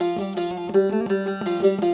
Müzik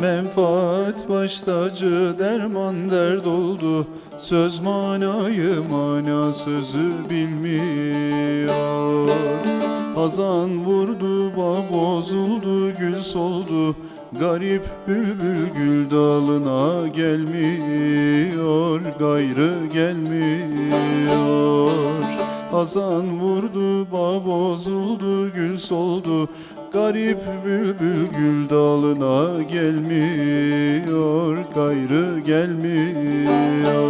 Menfaat baş tacı derman dert oldu. Söz manayı mana sözü bilmiyor. Hazan vurdu bağ bozuldu gül soldu. Garip bülbül gül dalına gelmiyor Gayrı gelmiyor Hazan vurdu bağ bozuldu gül soldu. Garip bülbül gül dalına gelmiyor Gayrı gelmiyor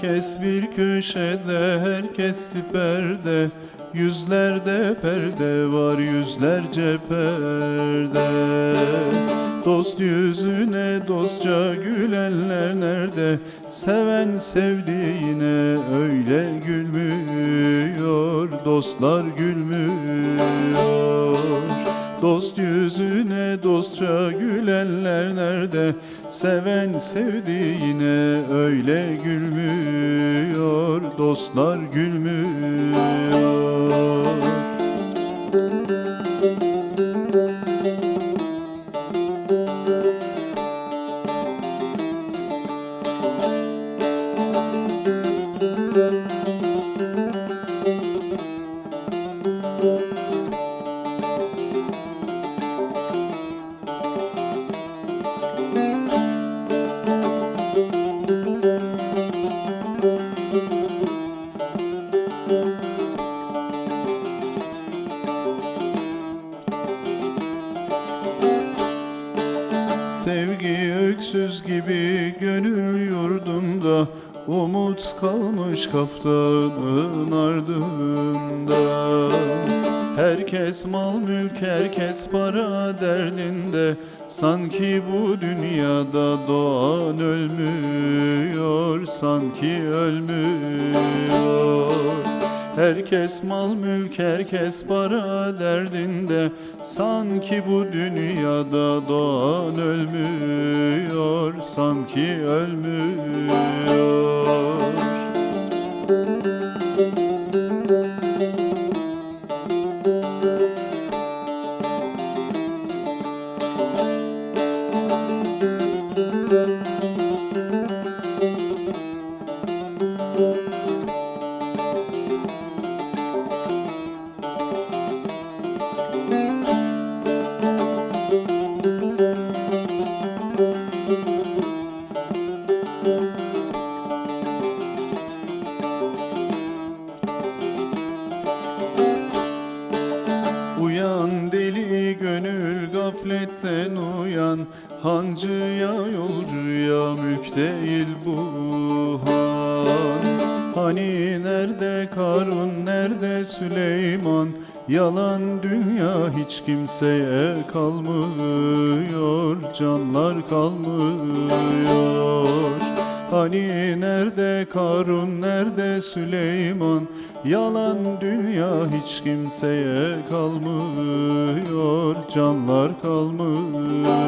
Herkes bir köşede, herkes siperde Yüzlerde perde var, yüzlerce perde Dost yüzüne dostça gülenler nerede? Seven sevdiğine öyle gülmüyor Dostlar gülmüyor Dost yüzüne dostça gülenler nerede? Seven sevdiğine öyle gülmüyor Dostlar gülmüyor Sevgi öksüz gibi gönül yurdunda Umut kalmış kaftanın ardında. Herkes mal mülk herkes para derdinde Sanki bu dünyada doğan ölmüyor Sanki ölmüyor Herkes mal mülk herkes para derdinde. Sanki bu dünyada doğan ölmüyor Sanki ölmüyor. Uyan gönül gafletten uyan Hancıya yolcuya mülk değil bu han. Hani nerede Karun nerede Süleyman? Yalan dünya hiç kimseye kalmıyor Canlar kalmıyor Hani nerede Karun nerede Süleyman? Yalan dünya hiç kimseye kalmıyor Canlar kalmıyor